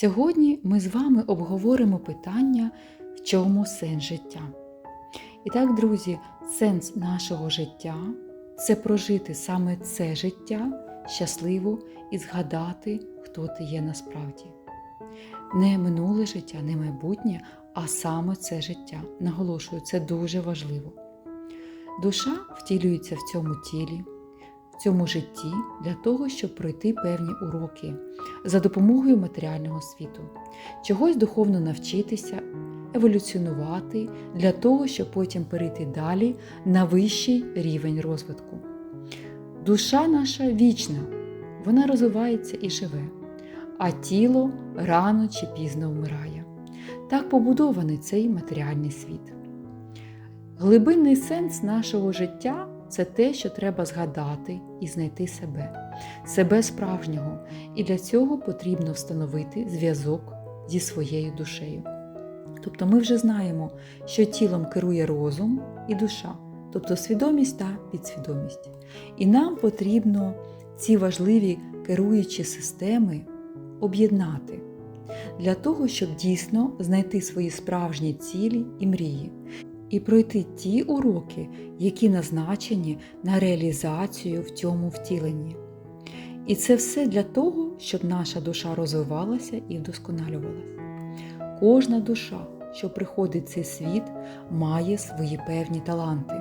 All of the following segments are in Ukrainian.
Сьогодні ми з вами обговоримо питання, в чому сенс життя. І так, друзі, сенс нашого життя це прожити саме це життя щасливо і згадати, хто ти є насправді. Не минуле життя, не майбутнє, а саме це життя. Наголошую, це дуже важливо. Душа втілюється в цьому тілі, в цьому житті для того, щоб пройти певні уроки за допомогою матеріального світу, чогось духовно навчитися, еволюціонувати для того, щоб потім перейти далі на вищий рівень розвитку. Душа наша вічна, вона розвивається і живе, а тіло рано чи пізно вмирає. Так побудований цей матеріальний світ. Глибинний сенс нашого життя це те, що треба згадати і знайти себе, себе справжнього, і для цього потрібно встановити зв'язок зі своєю душею. Тобто ми вже знаємо, що тілом керує розум і душа, тобто свідомість та підсвідомість. І нам потрібно ці важливі керуючі системи об'єднати для того, щоб дійсно знайти свої справжні цілі і мрії і пройти ті уроки, які назначені на реалізацію в цьому втіленні. І це все для того, щоб наша душа розвивалася і вдосконалювалася. Кожна душа, що приходить в цей світ, має свої певні таланти.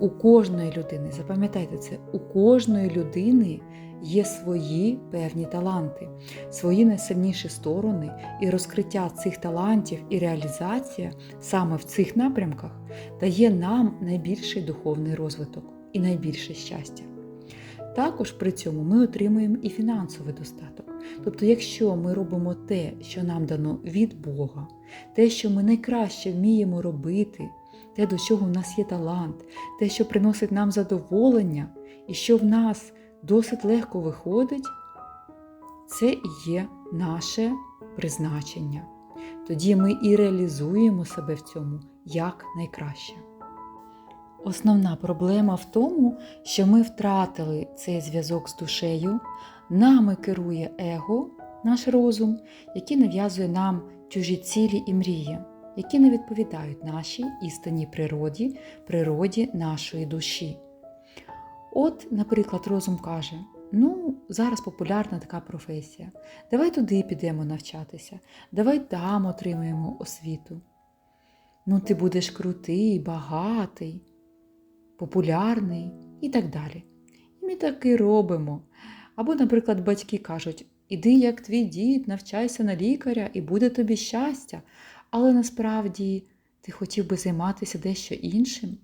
У кожної людини, запам'ятайте це, у кожної людини є свої певні таланти, свої найсильніші сторони, і розкриття цих талантів і реалізація саме в цих напрямках дає нам найбільший духовний розвиток і найбільше щастя. Також при цьому ми отримуємо і фінансовий достаток. Тобто, якщо ми робимо те, що нам дано від Бога, те, що ми найкраще вміємо робити, те, до чого в нас є талант, те, що приносить нам задоволення, і що в нас досить легко виходить, це і є наше призначення. Тоді ми і реалізуємо себе в цьому як найкраще. Основна проблема в тому, що ми втратили цей зв'язок з душею, нами керує его, наш розум, який нав'язує нам чужі цілі і мрії, які не відповідають нашій істинній природі, природі нашої душі. От, наприклад, розум каже: ну, зараз популярна така професія, давай туди підемо навчатися, давай там отримаємо освіту. Ну, ти будеш крутий, багатий, популярний і так далі. І ми так і робимо. Або, наприклад, батьки кажуть, іди, як твій дід, навчайся на лікаря і буде тобі щастя, але насправді ти хотів би займатися дещо іншим.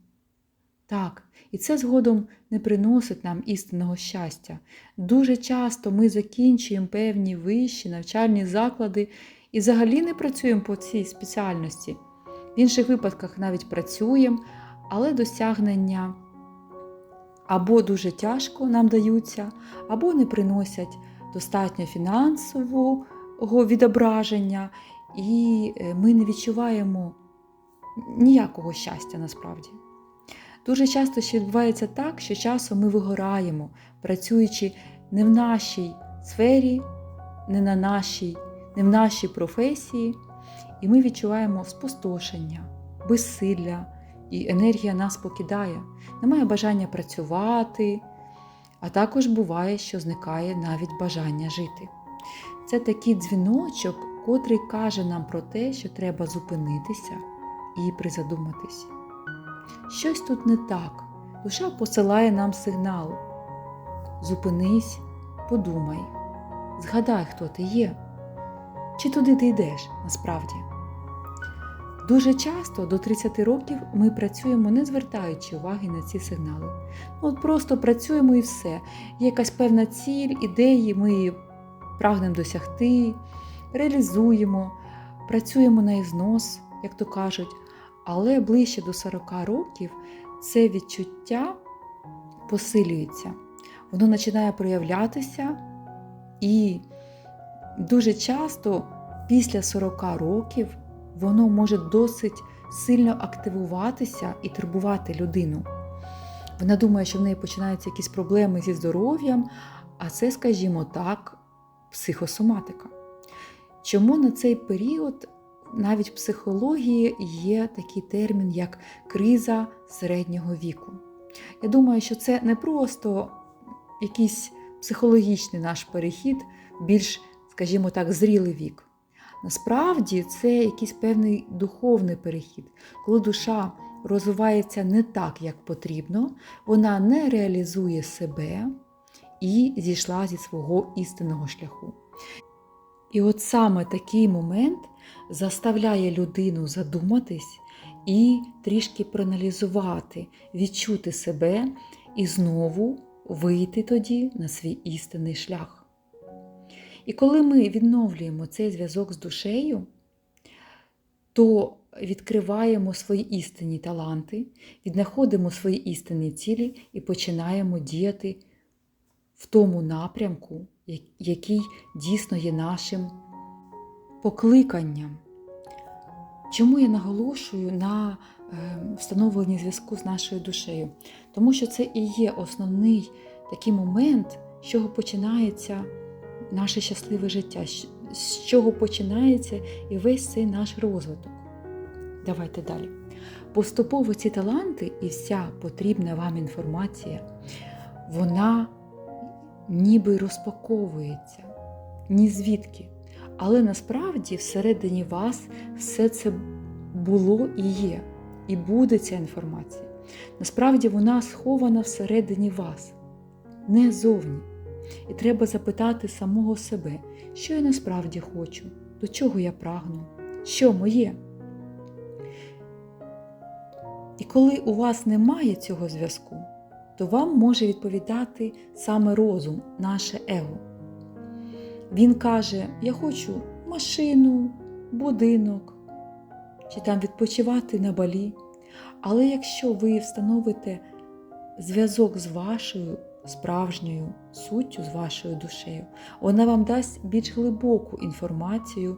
Так, і це згодом не приносить нам істинного щастя. Дуже часто ми закінчуємо певні вищі навчальні заклади і взагалі не працюємо по цій спеціальності. В інших випадках навіть працюємо, але досягнення або дуже тяжко нам даються, або не приносять достатньо фінансового відображення, і е, ми не відчуваємо ніякого щастя насправді. Дуже часто ще відбувається так, що часом ми вигораємо, працюючи не в нашій сфері, не на нашій, не в нашій професії, і ми відчуваємо спустошення, безсилля, і енергія нас покидає, немає бажання працювати, а також буває, що зникає навіть бажання жити. Це такий дзвіночок, котрий каже нам про те, що треба зупинитися і призадуматись. Щось тут не так. Душа посилає нам сигнал. Зупинись, подумай, згадай, хто ти є, чи туди ти йдеш насправді. Дуже часто до 30 років ми працюємо, не звертаючи уваги на ці сигнали. Ну, от Просто працюємо і все. Є якась певна ціль, ідеї, ми її прагнемо досягти, реалізуємо, працюємо на ізнос, як то кажуть. Але ближче до 40 років це відчуття посилюється, воно починає проявлятися, і дуже часто після 40 років воно може досить сильно активуватися і турбувати людину. Вона думає, що в неї починаються якісь проблеми зі здоров'ям, а це, скажімо так, психосоматика. чому на цей період навіть в психології є такий термін, як криза середнього віку. Я думаю, що це не просто якийсь психологічний наш перехід, більш, скажімо так, зрілий вік. Насправді це якийсь певний духовний перехід, коли душа розвивається не так, як потрібно, вона не реалізує себе і зійшла зі свого істинного шляху. І от саме такий момент заставляє людину задуматись і трішки проаналізувати, відчути себе і знову вийти тоді на свій істинний шлях. І коли ми відновлюємо цей зв'язок з душею, то відкриваємо свої істинні таланти, віднаходимо свої істинні цілі і починаємо діяти в тому напрямку, який дійсно є нашим покликанням. Чому я наголошую на встановленні зв'язку з нашою душею? Тому що це і є основний такий момент, з чого починається наше щасливе життя, з чого починається і весь цей наш розвиток. Давайте далі. Поступово ці таланти і вся потрібна вам інформація, вона ніби розпаковується, ні звідки. Але насправді всередині вас все це було і є, і буде ця інформація. Насправді вона схована всередині вас, не зовні. І треба запитати самого себе, що я насправді хочу, до чого я прагну, що моє. І коли у вас немає цього зв'язку, то вам може відповідати саме розум, наше его. Він каже: Я хочу машину, будинок, чи там відпочивати на балі. Але якщо ви встановите зв'язок з вашою справжньою суттю, з вашою душею, вона вам дасть більш глибоку інформацію,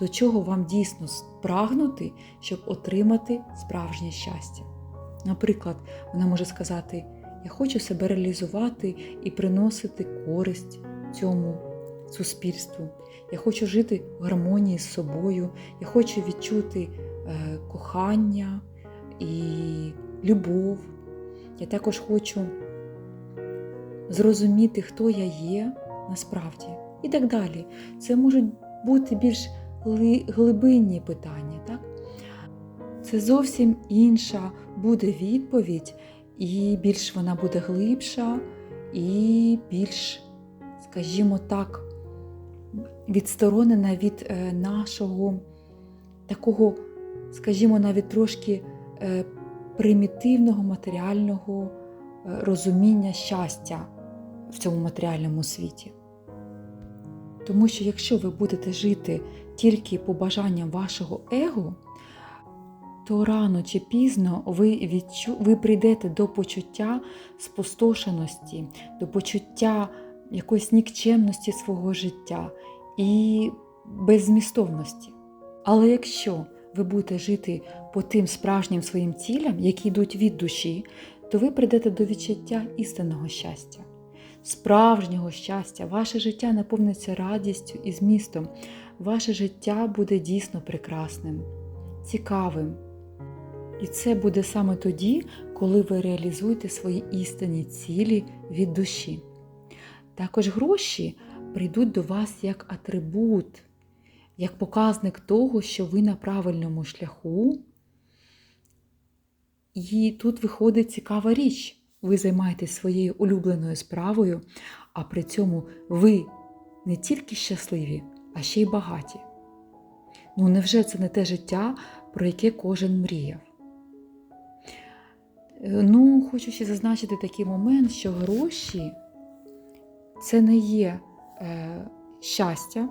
до чого вам дійсно прагнути, щоб отримати справжнє щастя. Наприклад, вона може сказати: Я хочу себе реалізувати і приносити користь цьому суспільству. Я хочу жити в гармонії з собою, я хочу відчути е, кохання і любов. Я також хочу зрозуміти, хто я є насправді. І так далі. Це можуть бути більш глибинні питання. Так? Це зовсім інша буде відповідь, і більш вона буде глибша, і більш, скажімо так, відсторонена від е, нашого такого, скажімо, навіть трошки е, примітивного матеріального е, розуміння щастя в цьому матеріальному світі. Тому що якщо ви будете жити тільки по бажанням вашого его, то рано чи пізно ви відчу... ви прийдете до почуття спустошеності, до почуття якоїсь нікчемності свого життя і беззмістовності. Але якщо ви будете жити по тим справжнім своїм цілям, які йдуть від душі, то ви прийдете до відчуття істинного щастя, справжнього щастя, ваше життя наповниться радістю і змістом, ваше життя буде дійсно прекрасним, цікавим. І це буде саме тоді, коли ви реалізуєте свої істинні цілі від душі. Також гроші прийдуть до вас як атрибут, як показник того, що ви на правильному шляху. І тут виходить цікава річ. Ви займаєтесь своєю улюбленою справою, а при цьому ви не тільки щасливі, а ще й багаті. Ну, невже це не те життя, про яке кожен мріяв? Е, ну, хочу ще зазначити такий момент, що гроші це не є е, щастя,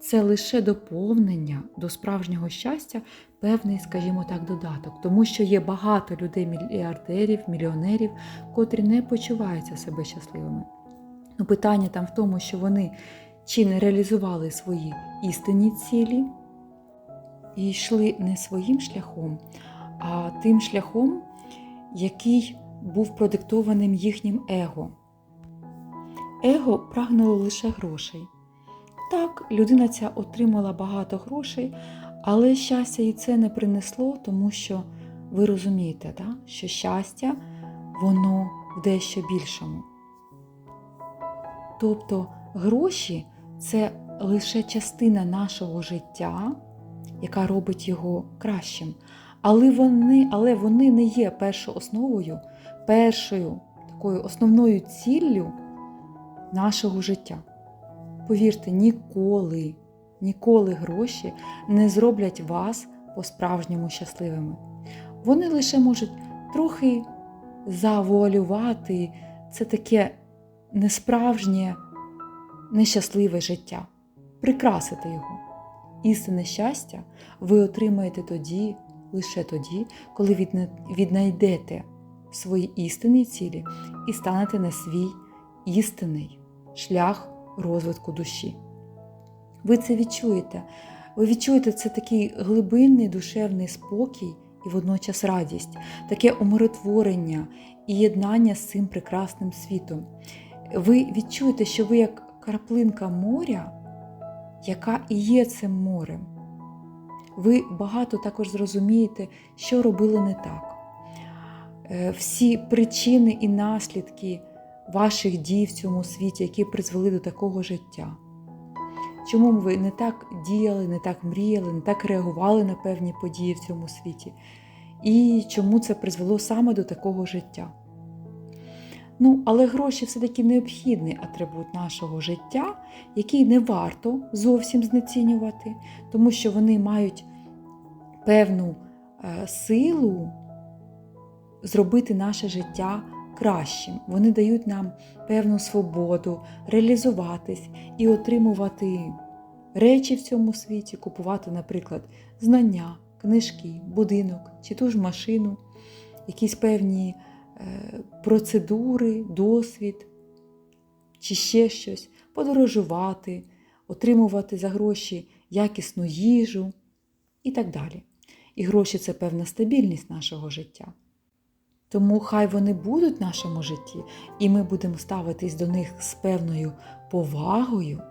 це лише доповнення до справжнього щастя, певний, скажімо так, додаток. Тому що є багато людей, мільярдерів, мільйонерів, котрі не почуваються себе щасливими. Ну, Питання там в тому, що вони чи не реалізували свої істинні цілі і йшли не своїм шляхом, а тим шляхом, який був продиктованим їхнім его. Его прагнуло лише грошей. Так, людина ця отримала багато грошей, але щастя їй це не принесло, тому що ви розумієте, да? що щастя воно в дещо більшому. Тобто гроші це лише частина нашого життя, яка робить його кращим. Але вони, але вони не є першоосновою, першою такою основною ціллю нашого життя. Повірте, ніколи, ніколи гроші не зроблять вас по-справжньому щасливими. Вони лише можуть трохи завуалювати це таке несправжнє, нещасливе життя, прикрасити його. Істинне щастя ви отримаєте тоді, лише тоді, коли віднайдете свої істинні цілі і станете на свій істинний шлях розвитку душі. Ви це відчуєте. Ви відчуєте це такий глибинний душевний спокій і водночас радість, таке умиротворення і єднання з цим прекрасним світом. Ви відчуєте, що ви як краплинка моря, яка і є цим морем. Ви багато також зрозумієте, що робили не так. Е, всі причини і наслідки ваших дій в цьому світі, які призвели до такого життя. Чому ви не так діяли, не так мріяли, не так реагували на певні події в цьому світі? І чому це призвело саме до такого життя? Ну, але гроші все-таки необхідний атрибут нашого життя, який не варто зовсім знецінювати, тому що вони мають певну е, силу зробити наше життя кращим. Вони дають нам певну свободу, реалізуватись і отримувати речі в цьому світі, купувати, наприклад, знання, книжки, будинок чи ту ж машину, якісь певні е, процедури, досвід чи ще щось, подорожувати, отримувати за гроші якісну їжу і так далі. І гроші це певна стабільність нашого життя. Тому хай вони будуть в нашому житті, і ми будемо ставитись до них з певною повагою.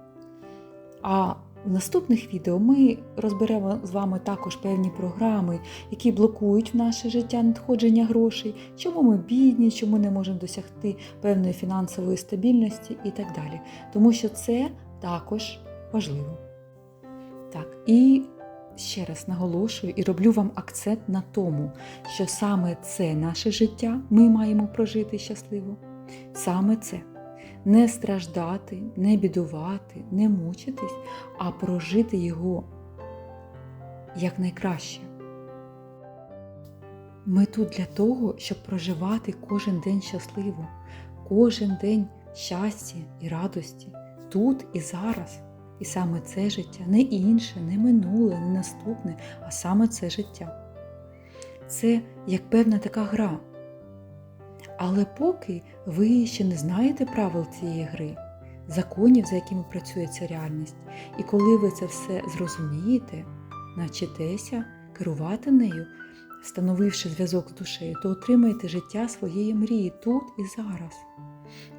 А в наступних відео ми розберемо з вами також певні програми, які блокують в наше життя надходження грошей, чому ми бідні, чому не можемо досягти певної фінансової стабільності і так далі. Тому що це також важливо. Так, і ще раз наголошую і роблю вам акцент на тому, що саме це наше життя ми маємо прожити щасливо. Саме це. Не страждати, не бідувати, не мучитись, а прожити його якнайкраще. Ми тут для того, щоб проживати кожен день щасливо, кожен день щастя і радості, тут і зараз. І саме це життя, не інше, не минуле, не наступне, а саме це життя. Це як певна така гра. Але поки ви ще не знаєте правил цієї гри, законів, за якими працює ця реальність, і коли ви це все зрозумієте, навчитеся керувати нею, встановивши зв'язок з душею, то отримаєте життя своєї мрії тут і зараз.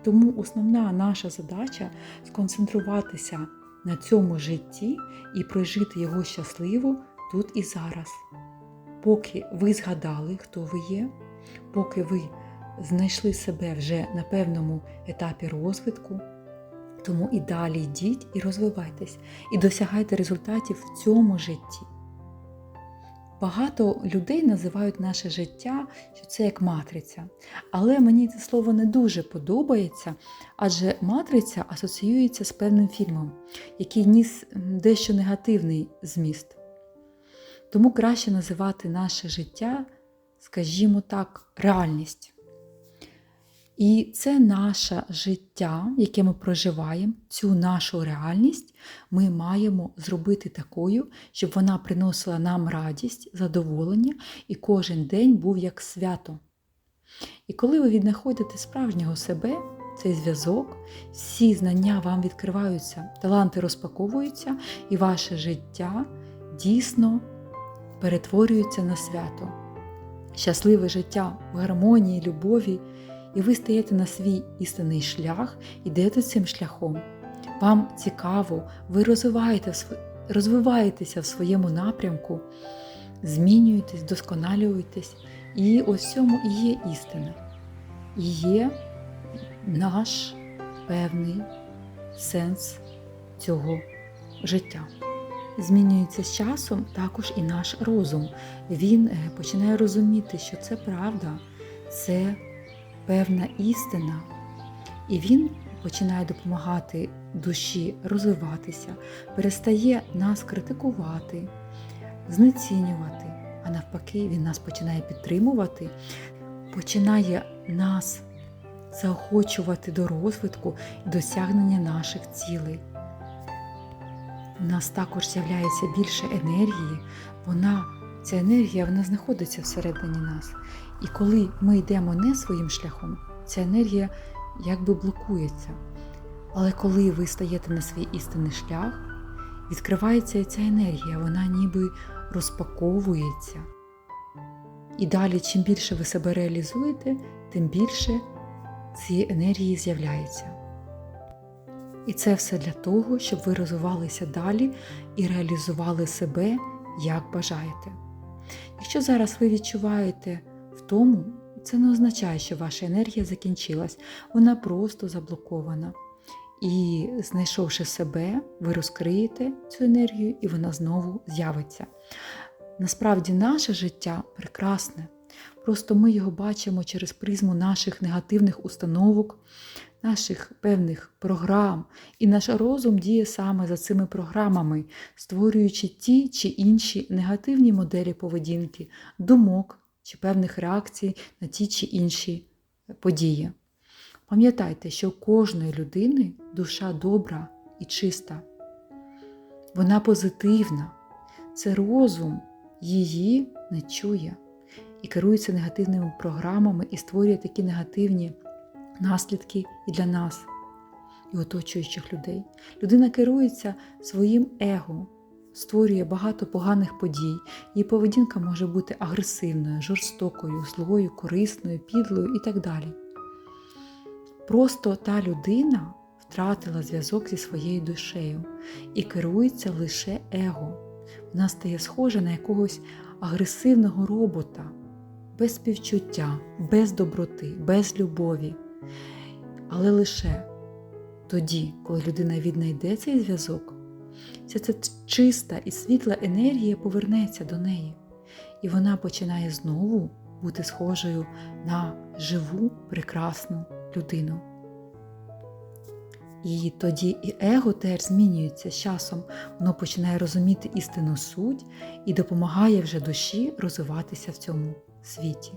Тому основна наша задача сконцентруватися на цьому житті і прожити його щасливо тут і зараз. Поки ви згадали, хто ви є, поки ви знайшли себе вже на певному етапі розвитку, тому і далі йдіть і розвивайтесь, і досягайте результатів в цьому житті. Багато людей називають наше життя, що це як матриця. Але мені це слово не дуже подобається, адже матриця асоціюється з певним фільмом, який ніс дещо негативний зміст. Тому краще називати наше життя, скажімо так, реальність. І це наше життя, яке ми проживаємо, цю нашу реальність ми маємо зробити такою, щоб вона приносила нам радість, задоволення і кожен день був як свято. І коли ви віднаходите справжнього себе, цей зв'язок, всі знання вам відкриваються, таланти розпаковуються, і ваше життя дійсно перетворюється на свято. Щасливе життя в гармонії, любові і ви стаєте на свій істинний шлях, ідете цим шляхом, вам цікаво, ви розвиваєте, розвиваєтеся в своєму напрямку, змінюєтесь, досконалюєтесь. І ось цьому і є істина. І є наш певний сенс цього життя. Змінюється з часом також і наш розум. Він е, починає розуміти, що це правда, це певна істина. І він починає допомагати душі розвиватися, перестає нас критикувати, знецінювати, а навпаки, він нас починає підтримувати, починає нас заохочувати до розвитку і досягнення наших цілей. У нас також з'являється більше енергії, вона, ця енергія вона знаходиться всередині нас. І коли ми йдемо не своїм шляхом, ця енергія якби блокується. Але коли ви стаєте на свій істинний шлях, відкривається ця енергія, вона ніби розпаковується. І далі, чим більше ви себе реалізуєте, тим більше цієї енергії з'являється. І це все для того, щоб ви розвивалися далі і реалізували себе, як бажаєте. Якщо зараз ви відчуваєте втому, це не означає, що ваша енергія закінчилась, вона просто заблокована. І, знайшовши себе, ви розкриєте цю енергію, і вона знову з'явиться. Насправді, наше життя прекрасне. Просто ми його бачимо через призму наших негативних установок, наших певних програм, і наш розум діє саме за цими програмами, створюючи ті чи інші негативні моделі поведінки, думок чи певних реакцій на ті чи інші події. Пам'ятайте, що у кожної людини душа добра і чиста. Вона позитивна, це розум її не чує і керується негативними програмами і створює такі негативні наслідки і для нас, і оточуючих людей. Людина керується своїм его, створює багато поганих подій, її поведінка може бути агресивною, жорстокою, злою, корисною, підлою і так далі. Просто та людина втратила зв'язок зі своєю душею і керується лише его. Вона стає схожа на якогось агресивного робота, без співчуття, без доброти, без любові. Але лише тоді, коли людина віднайде цей зв'язок, ця ця чиста і світла енергія повернеться до неї, і вона починає знову бути схожою на живу, прекрасну людину. І тоді і его теж змінюється з часом, воно починає розуміти істинну суть і допомагає вже душі розвиватися в цьому світі.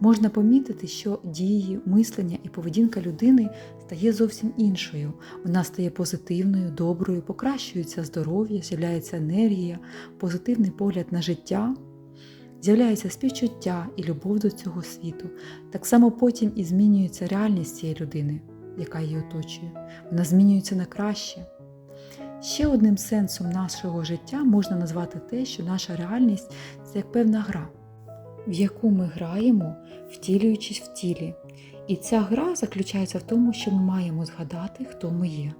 Можна помітити, що дії, мислення і поведінка людини стає зовсім іншою. Вона стає позитивною, доброю, покращується здоров'я, з'являється енергія, позитивний погляд на життя, з'являється співчуття і любов до цього світу. Так само потім і змінюється реальність цієї людини, яка її оточує. Вона змінюється на краще. Ще одним сенсом нашого життя можна назвати те, що наша реальність це як певна гра в яку ми граємо, втілюючись в тілі. І ця гра заключається в тому, що ми маємо згадати, хто ми є.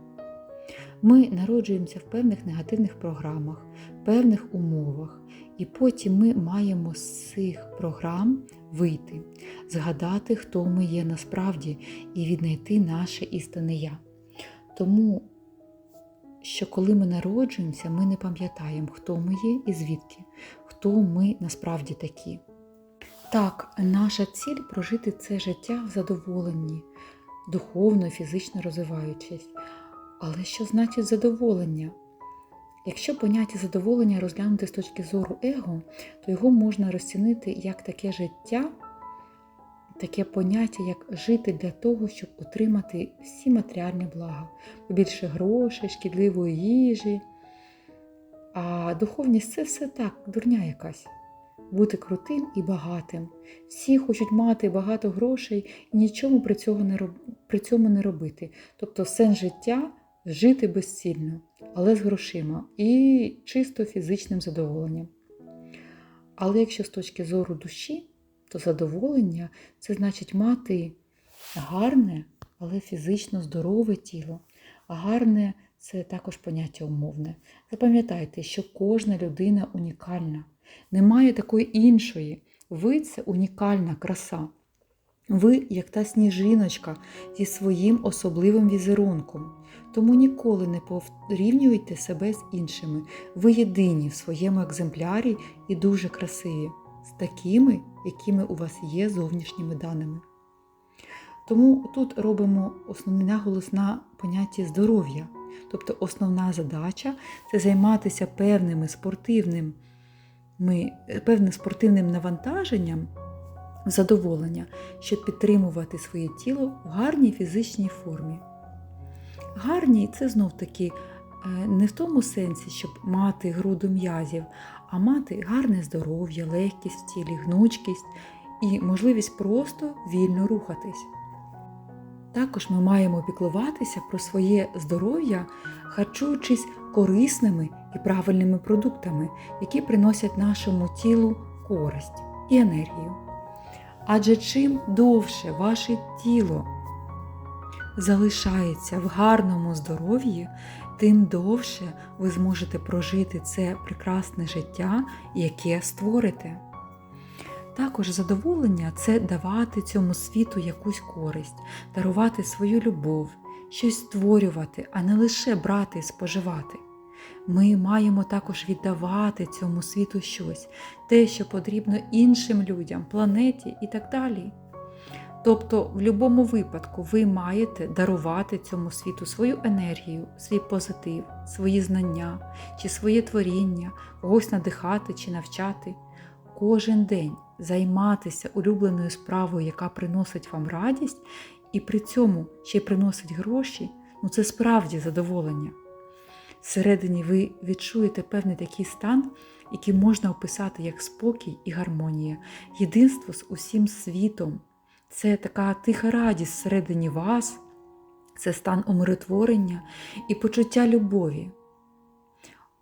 Ми народжуємося в певних негативних програмах, певних умовах, і потім ми маємо з цих програм вийти, згадати, хто ми є насправді, і віднайти наше істинне я. Тому, що коли ми народжуємося, ми не пам'ятаємо, хто ми є і звідки, хто ми насправді такі. Так, наша ціль прожити це життя в задоволенні, духовно, і фізично розвиваючись. Але що значить задоволення? Якщо поняття задоволення розглянути з точки зору его, то його можна розцінити як таке життя, таке поняття, як жити для того, щоб отримати всі матеріальні блага, побільше грошей, шкідливої їжі. А духовність це все так, дурня якась бути крутим і багатим. Всі хочуть мати багато грошей і нічому при, цього не роб... при цьому не робити. Тобто сенс життя жити безцільно, але з грошима і чисто фізичним задоволенням. Але якщо з точки зору душі, то задоволення це значить мати гарне, але фізично здорове тіло, а гарне це також поняття умовне. Запам'ятайте, що кожна людина унікальна, немає такої іншої. Ви це унікальна краса. Ви, як та сніжиночка зі своїм особливим візерунком. Тому ніколи не порівнюйте себе з іншими. Ви єдині в своєму екземплярі і дуже красиві, з такими, якими у вас є зовнішніми даними. Тому тут робимо основний наголос на понятті здоров'я. Тобто основна задача це займатися певними спортивним, певним спортивним навантаженням задоволення, щоб підтримувати своє тіло в гарній фізичній формі. Гарній це знов таки не в тому сенсі, щоб мати груду м'язів, а мати гарне здоров'я, легкість в тілі, гнучкість і можливість просто вільно рухатись. Також ми маємо піклуватися про своє здоров'я, харчуючись корисними і правильними продуктами, які приносять нашому тілу користь і енергію. Адже чим довше ваше тіло залишається в гарному здоров'ї, тим довше ви зможете прожити це прекрасне життя, яке створите. Також задоволення це давати цьому світу якусь користь, дарувати свою любов, щось створювати, а не лише брати і споживати. Ми маємо також віддавати цьому світу щось, те, що потрібно іншим людям, планеті і так далі. Тобто, в будь-якому випадку ви маєте дарувати цьому світу свою енергію, свій позитив, свої знання чи своє творіння, когось надихати чи навчати. Кожен день займатися улюбленою справою, яка приносить вам радість, і при цьому ще й приносить гроші, ну це справді задоволення. Всередині ви відчуєте певний такий стан, який можна описати як спокій і гармонія, єдинство з усім світом. Це така тиха радість всередині вас, це стан умиротворення і почуття любові.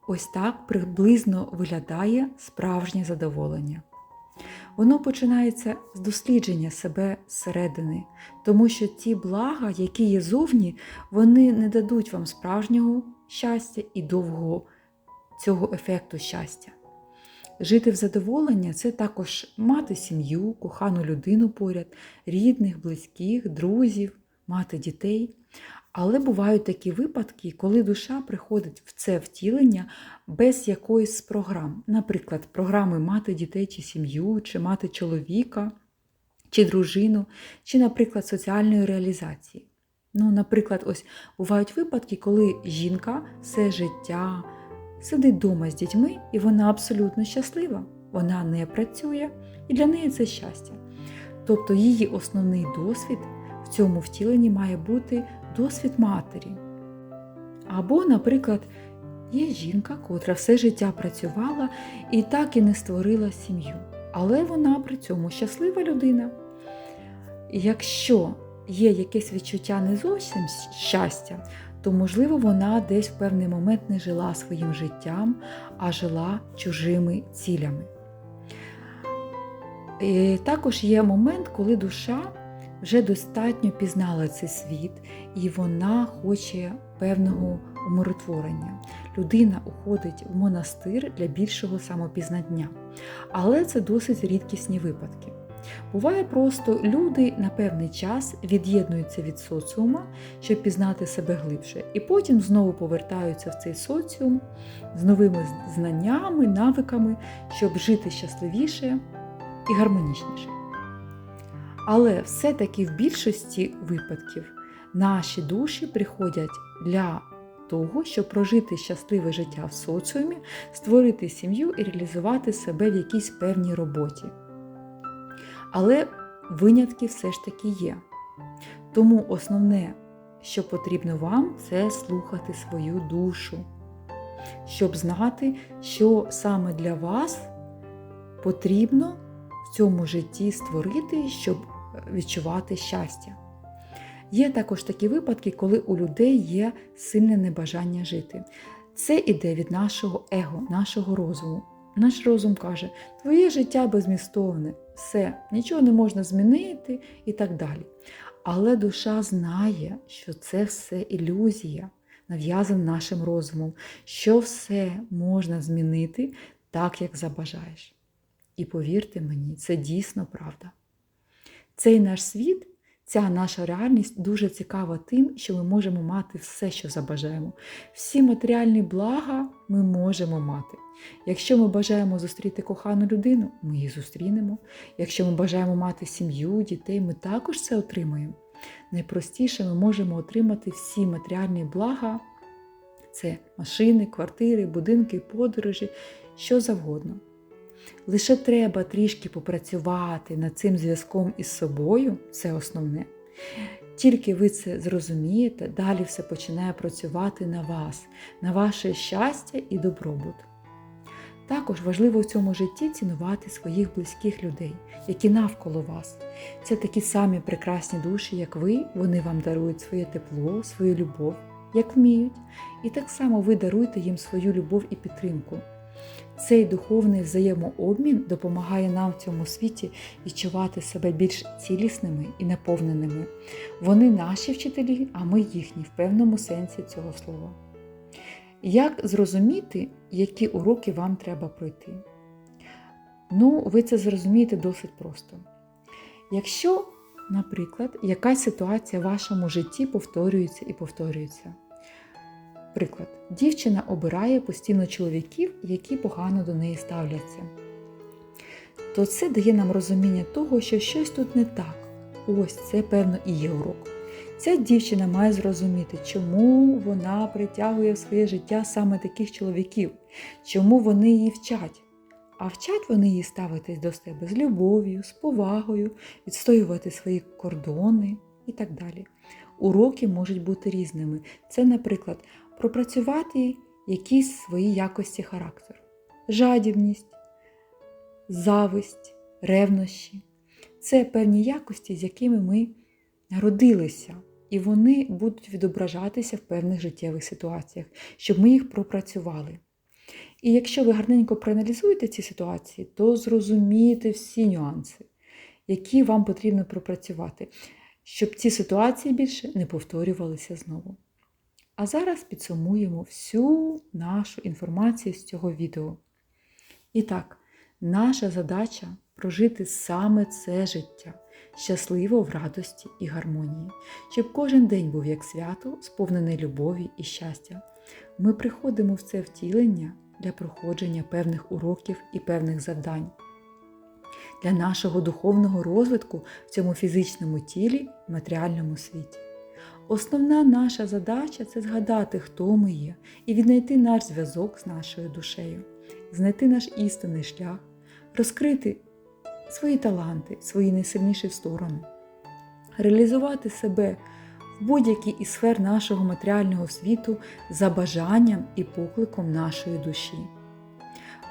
Ось так приблизно виглядає справжнє задоволення. Воно починається з дослідження себе зсередини, тому що ті блага, які є зовні, вони не дадуть вам справжнього щастя і довгого цього ефекту щастя. Жити в задоволення це також мати сім'ю, кохану людину поряд, рідних, близьких, друзів, мати дітей. Але бувають такі випадки, коли душа приходить в це втілення без якоїсь з програм. Наприклад, програми мати дітей чи сім'ю, чи мати чоловіка, чи дружину, чи, наприклад, соціальної реалізації. Ну, Наприклад, ось бувають випадки, коли жінка все життя сидить вдома з дітьми, і вона абсолютно щаслива, вона не працює, і для неї це щастя. Тобто її основний досвід в цьому втіленні має бути досвід матері. Або, наприклад, є жінка, котра все життя працювала і так і не створила сім'ю. Але вона при цьому щаслива людина. Якщо є якесь відчуття не зовсім щастя, то, можливо, вона десь в певний момент не жила своїм життям, а жила чужими цілями. І Також є момент, коли душа вже достатньо пізнала цей світ, і вона хоче певного умиротворення. Людина уходить в монастир для більшого самопізнання. Але це досить рідкісні випадки. Буває просто люди на певний час від'єднуються від соціума, щоб пізнати себе глибше, і потім знову повертаються в цей соціум з новими знаннями, навиками, щоб жити щасливіше і гармонічніше. Але все-таки в більшості випадків наші душі приходять для того, щоб прожити щасливе життя в соціумі, створити сім'ю і реалізувати себе в якійсь певній роботі. Але винятки все ж таки є. Тому основне, що потрібно вам, це слухати свою душу, щоб знати, що саме для вас потрібно в цьому житті створити, щоб відчувати щастя. Є також такі випадки, коли у людей є сильне небажання жити. Це іде від нашого его, нашого розуму. Наш розум каже, твоє життя безмістовне, все, нічого не можна змінити і так далі. Але душа знає, що це все ілюзія, нав'язана нашим розумом, що все можна змінити так, як забажаєш. І повірте мені, це дійсно правда. Цей наш світ, ця наша реальність дуже цікава тим, що ми можемо мати все, що забажаємо. Всі матеріальні блага ми можемо мати. Якщо ми бажаємо зустріти кохану людину, ми її зустрінемо. Якщо ми бажаємо мати сім'ю, дітей, ми також це отримаємо. Найпростіше ми можемо отримати всі матеріальні блага це машини, квартири, будинки, подорожі, що завгодно. Лише треба трішки попрацювати над цим зв'язком із собою, це основне. Тільки ви це зрозумієте, далі все починає працювати на вас, на ваше щастя і добробут. Також важливо в цьому житті цінувати своїх близьких людей, які навколо вас. Це такі самі прекрасні душі, як ви, вони вам дарують своє тепло, свою любов, як вміють, і так само ви даруєте їм свою любов і підтримку. Цей духовний взаємообмін допомагає нам в цьому світі відчувати себе більш цілісними і наповненими. Вони наші вчителі, а ми їхні в певному сенсі цього слова. Як зрозуміти, які уроки вам треба пройти? Ну, ви це зрозумієте досить просто. Якщо, наприклад, якась ситуація в вашому житті повторюється і повторюється. Приклад, дівчина обирає постійно чоловіків, які погано до неї ставляться. То це дає нам розуміння того, що щось тут не так. Ось це, певно, і є урок. Ця дівчина має зрозуміти, чому вона притягує в своє життя саме таких чоловіків, чому вони її вчать. А вчать вони її ставитись до себе з любов'ю, з повагою, відстоювати свої кордони і так далі. Уроки можуть бути різними. Це, наприклад, пропрацювати якісь свої якості характеру, жадібність, зависть, ревнощі. Це певні якості, з якими ми народилися, і вони будуть відображатися в певних життєвих ситуаціях, щоб ми їх пропрацювали. І якщо ви гарненько проаналізуєте ці ситуації, то зрозумієте всі нюанси, які вам потрібно пропрацювати, щоб ці ситуації більше не повторювалися знову. А зараз підсумуємо всю нашу інформацію з цього відео. І так, наша задача прожити саме це життя щасливо в радості і гармонії, щоб кожен день був як свято, сповнений любові і щастя. Ми приходимо в це втілення для проходження певних уроків і певних завдань. Для нашого духовного розвитку в цьому фізичному тілі, матеріальному світі. Основна наша задача це згадати, хто ми є, і віднайти наш зв'язок з нашою душею, знайти наш істинний шлях, розкрити свої таланти, свої найсильніші сторони, реалізувати себе в будь-якій із сфер нашого матеріального світу за бажанням і покликом нашої душі.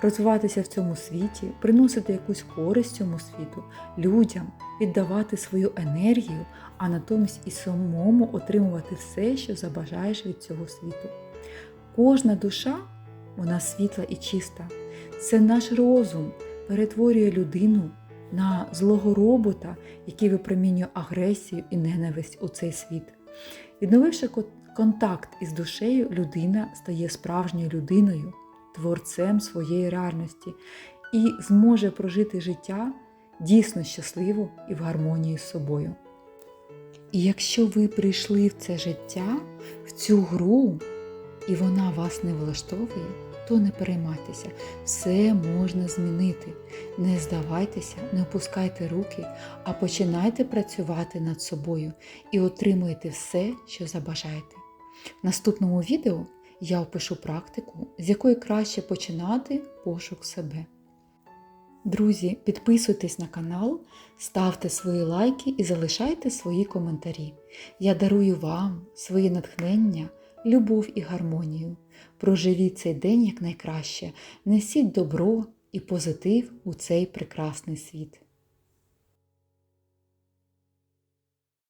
Розвиватися в цьому світі, приносити якусь користь цьому світу, людям, віддавати свою енергію, а натомість і самому отримувати все, що забажаєш від цього світу. Кожна душа, вона світла і чиста. Це наш розум перетворює людину на злого робота, який випромінює агресію і ненависть у цей світ. Відновивши контакт із душею, людина стає справжньою людиною, творцем своєї реальності і зможе прожити життя дійсно щасливо і в гармонії з собою. І якщо ви прийшли в це життя, в цю гру, і вона вас не влаштовує, то не переймайтеся, все можна змінити. Не здавайтеся, не опускайте руки, а починайте працювати над собою і отримуйте все, що забажаєте. В наступному відео я опишу практику, з якої краще починати пошук себе. Друзі, підписуйтесь на канал, ставте свої лайки і залишайте свої коментарі. Я дарую вам своє натхнення, любов і гармонію. Проживіть цей день якнайкраще, несіть добро і позитив у цей прекрасний світ.